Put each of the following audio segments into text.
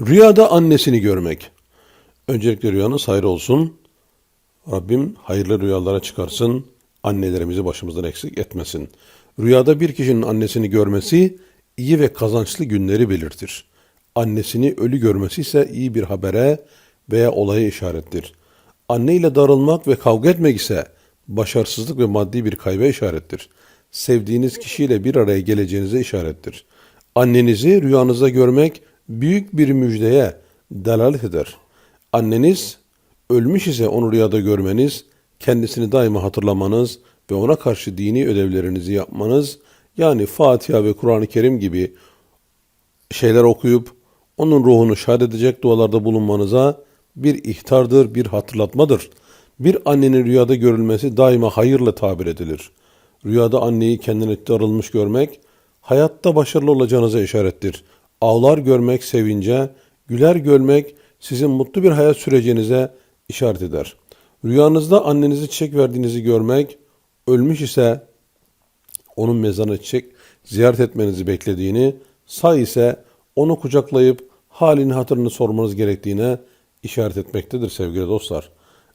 Rüyada annesini görmek. Öncelikle rüyanız hayır olsun. Rabbim hayırlı rüyalara çıkarsın. Annelerimizi başımızdan eksik etmesin. Rüyada bir kişinin annesini görmesi iyi ve kazançlı günleri belirtir. Annesini ölü görmesi ise iyi bir habere veya olaya işarettir. Anne ile darılmak ve kavga etmek ise başarısızlık ve maddi bir kayba işarettir. Sevdiğiniz kişiyle bir araya geleceğinize işarettir. Annenizi rüyanızda görmek büyük bir müjdeye delalet eder. Anneniz ölmüş ise onu rüyada görmeniz, kendisini daima hatırlamanız ve ona karşı dini ödevlerinizi yapmanız, yani Fatiha ve Kur'an-ı Kerim gibi şeyler okuyup onun ruhunu şad edecek dualarda bulunmanıza bir ihtardır, bir hatırlatmadır. Bir annenin rüyada görülmesi daima hayırla tabir edilir. Rüyada anneyi kendine darılmış görmek, hayatta başarılı olacağınıza işarettir. Ağlar görmek sevince, güler görmek sizin mutlu bir hayat süreceğinize işaret eder. Rüyanızda annenizi çiçek verdiğinizi görmek, ölmüş ise onun mezarına çiçek ziyaret etmenizi beklediğini, sağ ise onu kucaklayıp halini hatırını sormanız gerektiğine işaret etmektedir sevgili dostlar.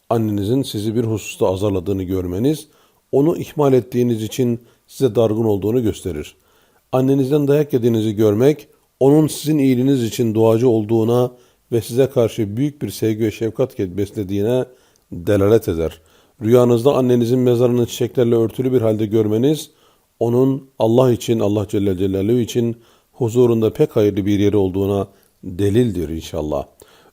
Annenizin sizi bir hususta azarladığını görmeniz, onu ihmal ettiğiniz için size dargın olduğunu gösterir. Annenizden dayak yediğinizi görmek, onun sizin iyiliğiniz için duacı olduğuna ve size karşı büyük bir sevgi ve şefkat beslediğine delalet eder. Rüyanızda annenizin mezarını çiçeklerle örtülü bir halde görmeniz, onun Allah için, Allah Celle Celaluhu için huzurunda pek hayırlı bir yeri olduğuna delildir inşallah.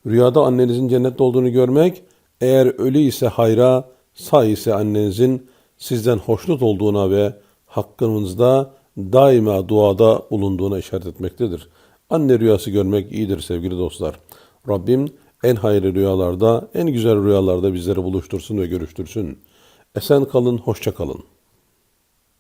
Rüyada annenizin cennette olduğunu görmek, eğer ölü ise hayra, sağ ise annenizin sizden hoşnut olduğuna ve hakkınızda daima duada bulunduğuna işaret etmektedir. Anne rüyası görmek iyidir sevgili dostlar. Rabbim en hayırlı rüyalarda, en güzel rüyalarda bizleri buluştursun ve görüştürsün. Esen kalın, hoşça kalın.